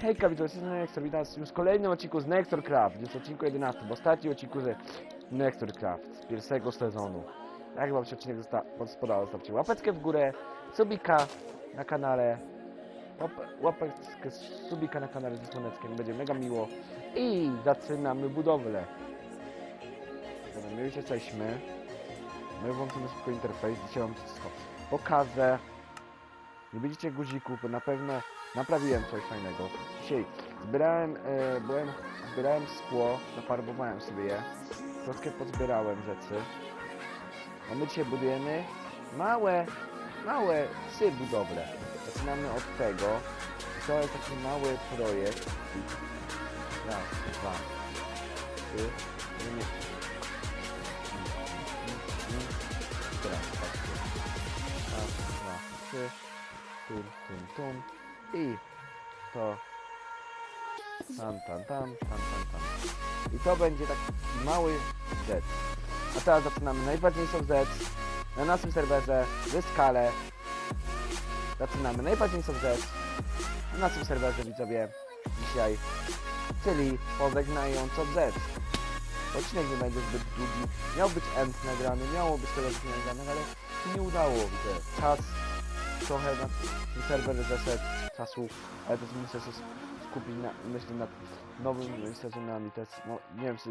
Hejka, witam się Nextor, witam was w kolejnym odcinku z Nextor Craft, jest odcinku 11, w ostatnim odcinku z Nextor Craft, z pierwszego sezonu. Jak wam się odcinek spodobał, zostawcie łapeczkę w górę, subika na kanale, łap łapeczkę subika na kanale z dzwoneczkiem, będzie mega miło i zaczynamy budowlę. Dobra, my już jesteśmy, my włączymy szybko interfejs, dzisiaj wam wszystko pokażę. Nie widzicie guzików, bo na pewno naprawiłem coś fajnego. Dzisiaj zbierałem, e, byłem, zbierałem szkło, zafarbowałem sobie je. Troszkę pozbierałem rzeczy. A my dzisiaj budujemy małe, małe trzy budowle. Zaczynamy od tego. To jest taki mały projekt. Raz, dwa, trzy, Teraz patrzcie. Raz, dwa, trzy. Tum, tum, tum. I to tam, tam, tam, tam, tam, tam. I to będzie taki mały Z. A teraz zaczynamy najważniejszą Z na naszym serwerze w skale. Zaczynamy najważniejszą Z na naszym serwerze widzowie dzisiaj, czyli pożegnającą Z. Odcinek nie będzie zbyt długi. Miał być end nagrany, miało być tego nagrane, ale się nie udało, widzę. Czas trochę na serwer zeszedł czasu, ale też muszę się skupić na, myślę nad nowymi sezonami też, no, nie wiem czy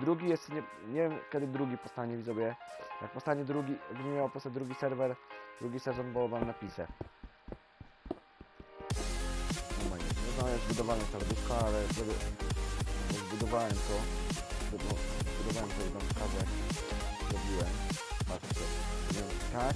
drugi jest, nie, nie wiem kiedy drugi powstanie widzowie, jak powstanie drugi, będzie miał powstać drugi serwer, drugi sezon, bo wam napiszę. No nie znam jak zbudowane serduszko, ale żeby, zbudowałem to, zbudo- zbudowałem to pokażę jak zrobiłem, Tak.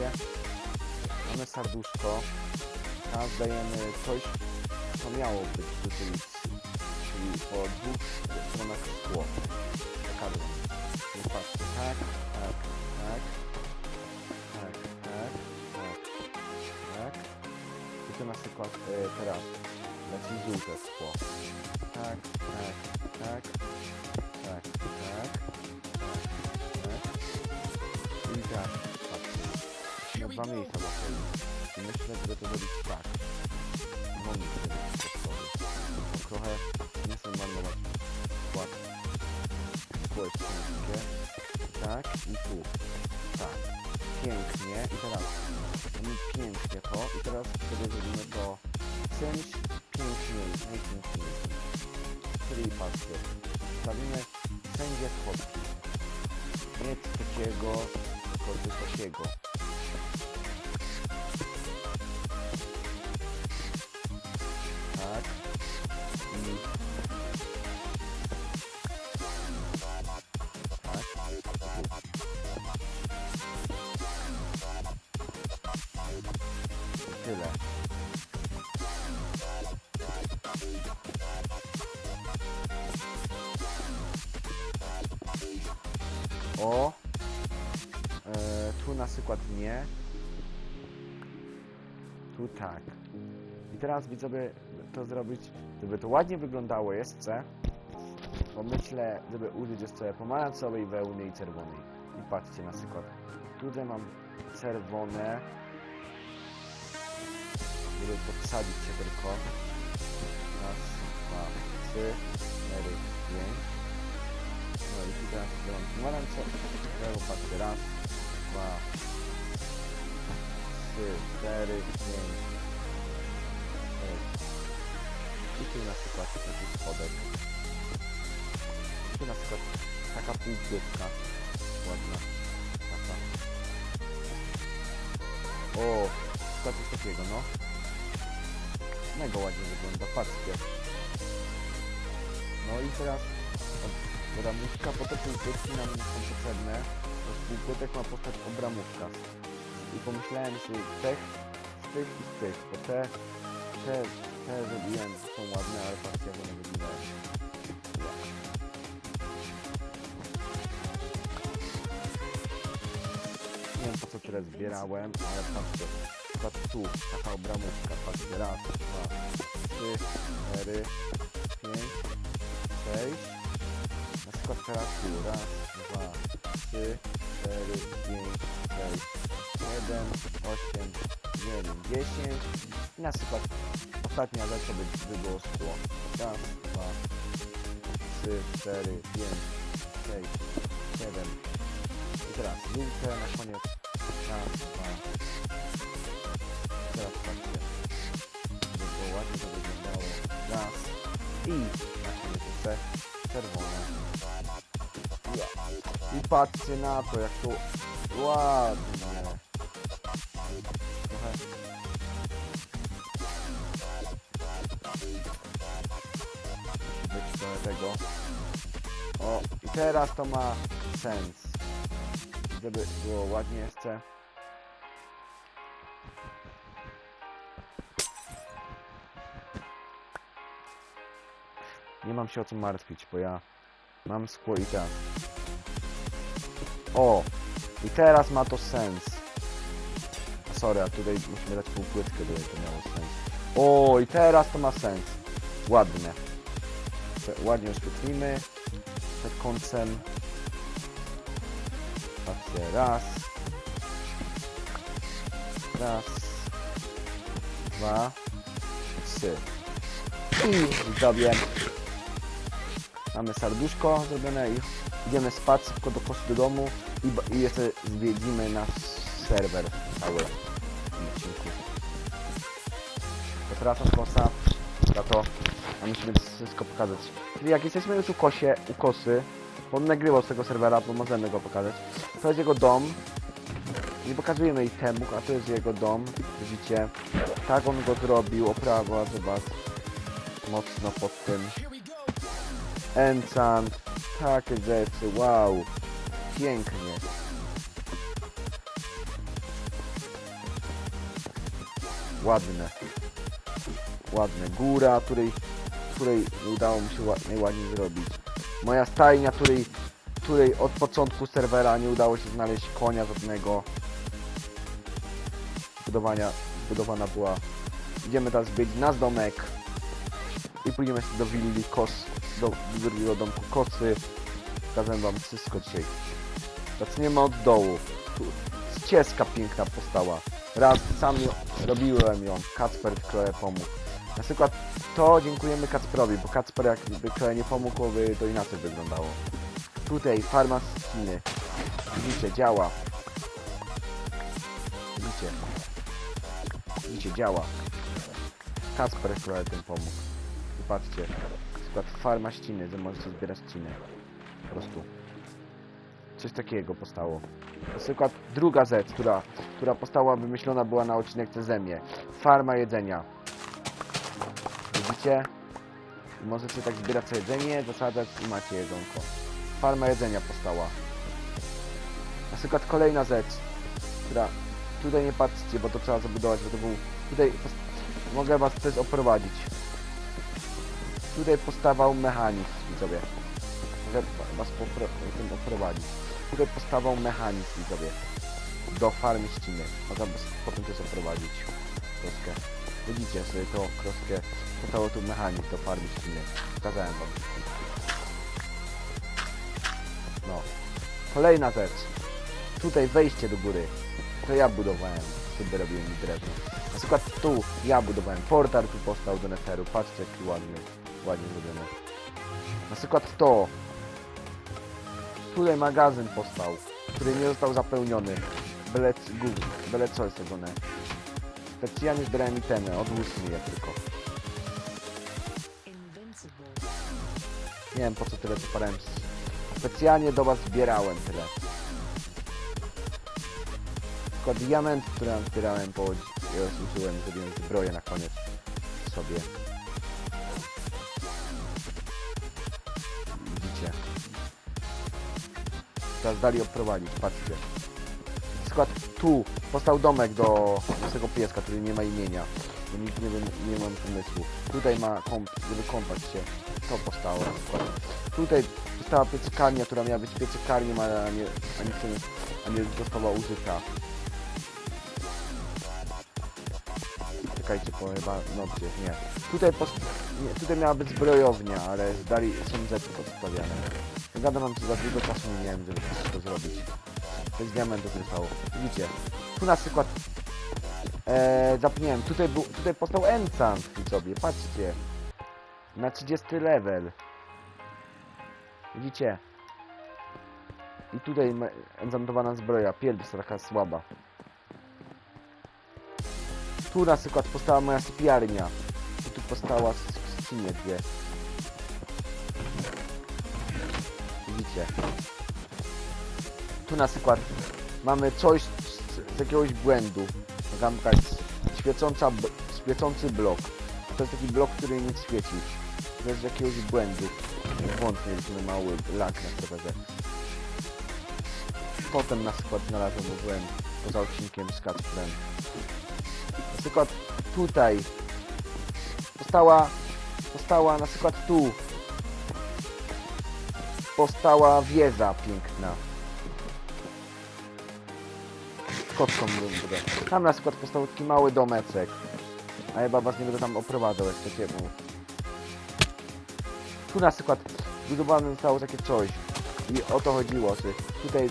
Widzicie? Mamy serduszko. Teraz dajemy coś, co miało być w tytulicy. Czyli po dwóch stronach szkło. Pokażę. Więc patrzcie, tak, tak, tak. Tak, tak, tak, tak. I tu na przykład e, teraz leci żółte szkło. Tak, tak, tak, tak, tak, dwa miejsca właśnie. I myślę, że to zrobić tak. No nie chcę zrobić podstawy. Trochę nie chcę marnować skład. Ciężkie. Tak, i tu. Tak. Pięknie. I teraz mamy pięknie to. I teraz sobie zrobimy to czymś piękniej, najpiękniej. Czyli patrzcie, stawimy wszędzie schodki. Nie trzeciego, tylko wysokiego. Tyle. O! E, tu na przykład nie. Tu tak. I teraz widzowie to zrobić, żeby to ładnie wyglądało jeszcze. Bo myślę, żeby użyć jeszcze pomarańczowej wełny i czerwonej. I patrzcie na przykład. Tutaj mam czerwone. Żeby podsadzić się tylko. Raz, dwa, trzy, cztery, pięć. No i tutaj mam pomarańczowe. Patrzcie, raz, dwa, trzy, cztery, pięć, sześć. I tu na przykład taki schodek. I tu na przykład taka półpłytka. Ładna. Taka. O, coś takiego, no. Mega ładnie wygląda, patrzcie. No i teraz bramówka, bo te półpłytki nam są potrzebne. bo Z półpłytek ma powstać obramówka. I pomyślałem, z tych, z tych i z tych, bo te, te, te zrobiłem, są ładne, ale patrzcie jak one wyglądają. Nie wiem po co tyle zbierałem, ale patrzcie, przykład tu, taka obramówka, patrzcie, raz, dwa, 4, 5, 6. Na przykład teraz tu. Raz, dwa, trzy, cztery, pięć, sześć, siedem, osiem, dziewięć, dziesięć. I na przykład ostatnia rzecz to by, by było szkło. Raz, dwa, trzy, cztery, pięć, sześć, siedem. I teraz linkę na koniec. Patrzcie na to, jak to ładnie. Trochę. Być trochę tego. O, i teraz to ma sens. Żeby było ładnie jeszcze. Nie mam się o co martwić, bo ja mam skło i tak. O! I teraz ma to sens. Sorry, a tutaj musimy dać pół płytkę, żeby to miało sens. O, i teraz to ma sens. Ładne. Ładnie oświetlimy. Przed końcem. Patrzcie, raz. Raz. Dwa. Trzy. I zrobię. Mamy serduszko zrobione i idziemy spać szybko do kości do domu i, i jeszcze zwiedzimy nasz serwer cały odcinku. Przepraszam kosa za to, a musimy wszystko pokazać. Czyli jak jesteśmy już u kosie, u kosy, bo on nagrywał z tego serwera, bo możemy go pokazać. To jest jego dom. Nie pokazujemy jej temu, a to jest jego dom. Widzicie? Tak on go zrobił, oprawa, zobacz. Mocno pod tym. Enchant, takie rzeczy, wow, pięknie. Ładne, ładne. Góra, której, której udało mi się ła- najładniej zrobić. Moja stajnia, której, której od początku serwera nie udało się znaleźć konia żadnego. Budowania, budowana była. Idziemy teraz zwiedzić nasz domek i pójdziemy do willi kos, do drugiego domku kosy. Pokażę wam wszystko dzisiaj. Zaczniemy od dołu. Tu ścieżka piękna powstała. Raz sam ją, robiłem ją, Kacper trochę pomógł. Na przykład to dziękujemy Kacperowi, bo Kacper jakby trochę nie pomógł, by to inaczej wyglądało. Tutaj farma Chiny. Widzicie, działa. Widzicie. Widzicie, działa. Kacper trochę tym pomógł. Na przykład farma ściny, że możecie zbierać ściny. Po prostu. Coś takiego powstało. Na przykład druga rzecz, która, która powstała, wymyślona była na odcinek Cezemie. Farma jedzenia. Widzicie? Możecie tak zbierać jedzenie, zasadzać i macie jedzonko. Farma jedzenia powstała. Na przykład kolejna rzecz, która... Tutaj nie patrzcie, bo to trzeba zabudować, bo to był... Tutaj mogę was też oprowadzić. Tutaj postawał mechanizm, widzowie. Mogę was popro- tym oprowadzić. Tutaj postawał mechanizm, widzowie. Do farmy ściny. Was potem też oprowadzić. Kroskę. Widzicie sobie tą kroskę. Postało tu mechanizm do farmy ściny. Pokazałem wam. No. Kolejna rzecz. Tutaj wejście do góry. To ja budowałem. Sobie robiłem drewno. Na przykład tu ja budowałem portal, tu powstał do netheru. Patrzcie jaki ładny, ładnie zrobione. Na przykład to. Tutaj magazyn powstał, który nie został zapełniony. Byle, gu- byle co jest tego ne. Specjalnie zbierałem itemy, odłóżmy je tylko. Nie wiem po co tyle parałem. Specjalnie do was zbierałem tyle. Tylko diament, który zbierałem, bo ja zużyłem, zrobiłem zbroję na koniec sobie. Teraz dali odprowadzić, patrzcie. Na przykład tu powstał domek do naszego pieska, który nie ma imienia. Nikt nie, nie mam pomysłu. Tutaj ma kąp, żeby kąpać się. To powstało na przykład. Tutaj została piecykarnia, która miała być piecykarnią, ale a nie, a nie, a nie została użyta. czekajcie, bo chyba, no gdzieś, nie. Tutaj, pos... nie, tutaj miała być zbrojownia, ale dali, są rzeczy podstawiane. Gadam wam, że za długo czasu nie miałem, żeby wszystko zrobić. To jest diamentów nie stało. Widzicie, tu na przykład, e, zapomniałem, tutaj był, tutaj powstał enchant sobie, patrzcie. Na 30 level. Widzicie? I tutaj enchantowana zbroja, pierwsza taka słaba. Tu na przykład powstała moja sypialnia. I tu powstała s- skrzynie dwie. Widzicie? Tu na przykład mamy coś z, z jakiegoś błędu. Zamkać świecąca, świecący blok. To jest taki blok, który nie świeci. To jest z jakiegoś błędu. Wątpię, że mały lak na serwerze. Potem na przykład znalazłem, byłem poza odcinkiem z Kacprem. Na przykład tutaj powstała, powstała na przykład tu powstała wieża piękna. Kotką rundę. Tam na przykład powstał taki mały domeczek. A ja was nie będę tam oprowadzał jak takiemu. Tu na przykład zbudowane zostało takie coś. I o to chodziło. Tutaj e,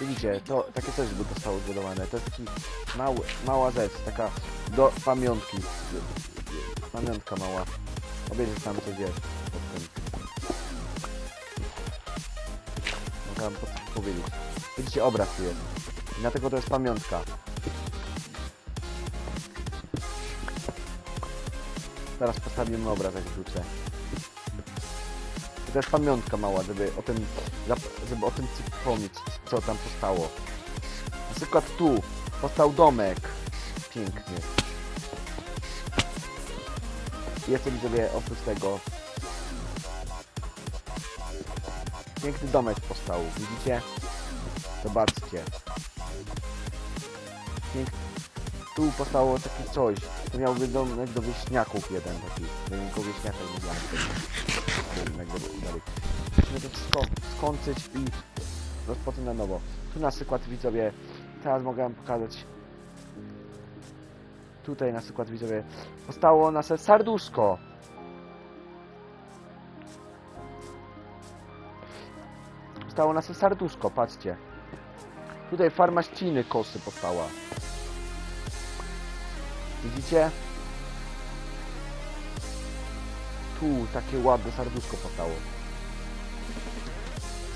widzicie, to takie coś zostało zbudowane. To jest taki mały, mała rzecz, taka do pamiątki. Pamiątka mała. Obejrzeć tam coś jest Po- powiedzieć. Widzicie, obraz tu jest. I dlatego to jest pamiątka. Teraz postawimy obraz, jak wrócę. To jest pamiątka mała, żeby o tym, żeby o tym przypomnieć, co tam powstało. Na przykład tu powstał domek. Piękny. Jeszcze widzowie oprócz tego piękny domek powstał, widzicie? Zobaczcie. Pięk... Tu powstało takie coś. To miał być domek do wieśniaków jeden taki. Do wieśniaka nie znam Domek do dalej. Musimy to wszystko skończyć i rozpocząć na nowo. Tu na przykład widzowie, teraz mogę wam pokazać. Tutaj na przykład widzowie, powstało nasze sarduszko. Powstało nasze sarduszko, patrzcie. Tutaj farma ściny kosy powstała. Widzicie? Tu takie ładne serduszko powstało.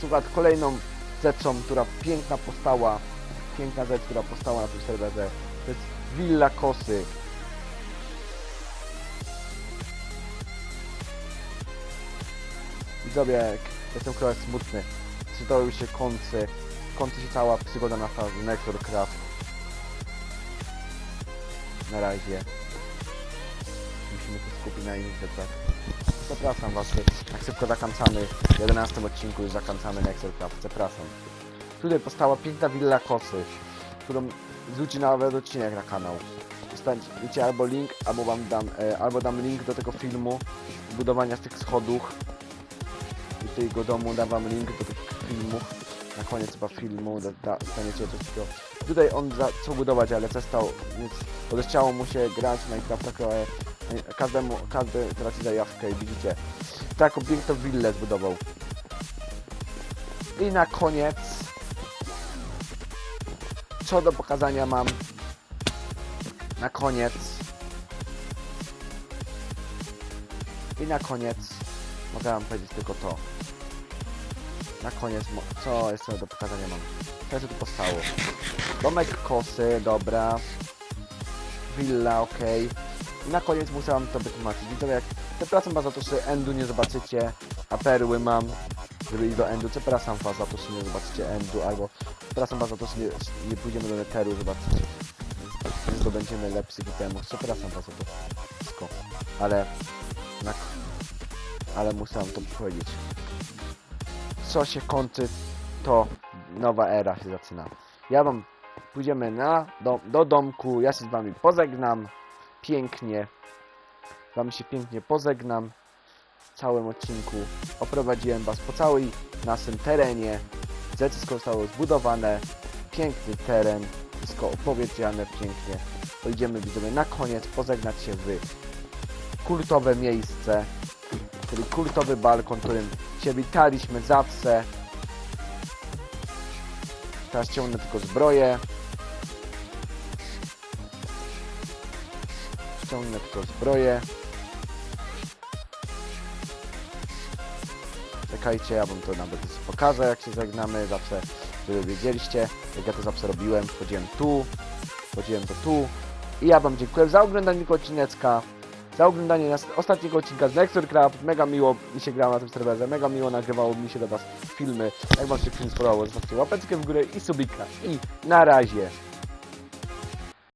Słuchaj, kolejną rzeczą, która piękna powstała, piękna rzecz, która powstała na tym serwerze, to jest Villa Kosy. Widzowie, jestem trochę smutny. Już się kończy, kończy się cała przygoda na Necrocraft. Na razie. Musimy się skupić na innych rzeczach. Zapraszam was, jak szybko zakończamy w 11 odcinku już zakończamy Nexelcraft, zapraszam. Tutaj powstała piękna willa kosy, którą wrzuci nawet odcinek na kanał. Dostaniecie albo link, albo wam dam, e, albo dam link do tego filmu, budowania tych schodów i tego domu dam wam link do filmów. Na koniec chyba filmu da, dostaniecie coś. Tutaj on zaczął budować, ale przestał, więc odechciało mu się grać Minecrafta, trochę każdemu, każdy traci zajawkę i widzicie, taką piękną willę zbudował. I na koniec, co do pokazania mam, na koniec, i na koniec, mogę wam powiedzieć tylko to. Na koniec, co jeszcze do pokazania mam? Co jeszcze tu powstało? Domek kosy, dobra. Villa, okej. I na koniec muszę wam to wytłumaczyć. Widzowie, jak przepraszam was za to, endu nie zobaczycie, a perły mam, żeby iść do endu. Przepraszam was za to, nie zobaczycie endu, albo przepraszam was to, nie, nie pójdziemy do netheru, zobaczycie. Nie zdobędziemy lepszych itemów. Przepraszam was za to wszystko. Ale... Na, ale muszę wam to powiedzieć. Co się kończy, to nowa era się zaczyna. Ja wam pójdziemy na, do, do domku, ja się z wami pożegnam pięknie. Z wami się pięknie pożegnam w całym odcinku. Oprowadziłem was po całej naszym terenie. Rzeczy zostały zbudowane. Piękny teren. Wszystko opowiedziane pięknie. idziemy widzowie na koniec pożegnać się w kultowe miejsce, czyli kultowy balkon, którym się witaliśmy zawsze. Teraz ciągnę tylko zbroję. Ściągnę tylko zbroję. Czekajcie, ja wam to nawet pokażę, jak się żegnamy, zawsze, żeby wiedzieliście, jak ja to zawsze robiłem, wchodziłem tu, wchodziłem to tu i ja wam dziękuję za oglądanie odcineczka, za oglądanie nas ostatniego odcinka z Nextcraft, mega miło mi się grało na tym serwerze, mega miło nagrywało mi się do was filmy, jak wam się film spodobał, zostawcie łapeczkę w górę i subika i na razie.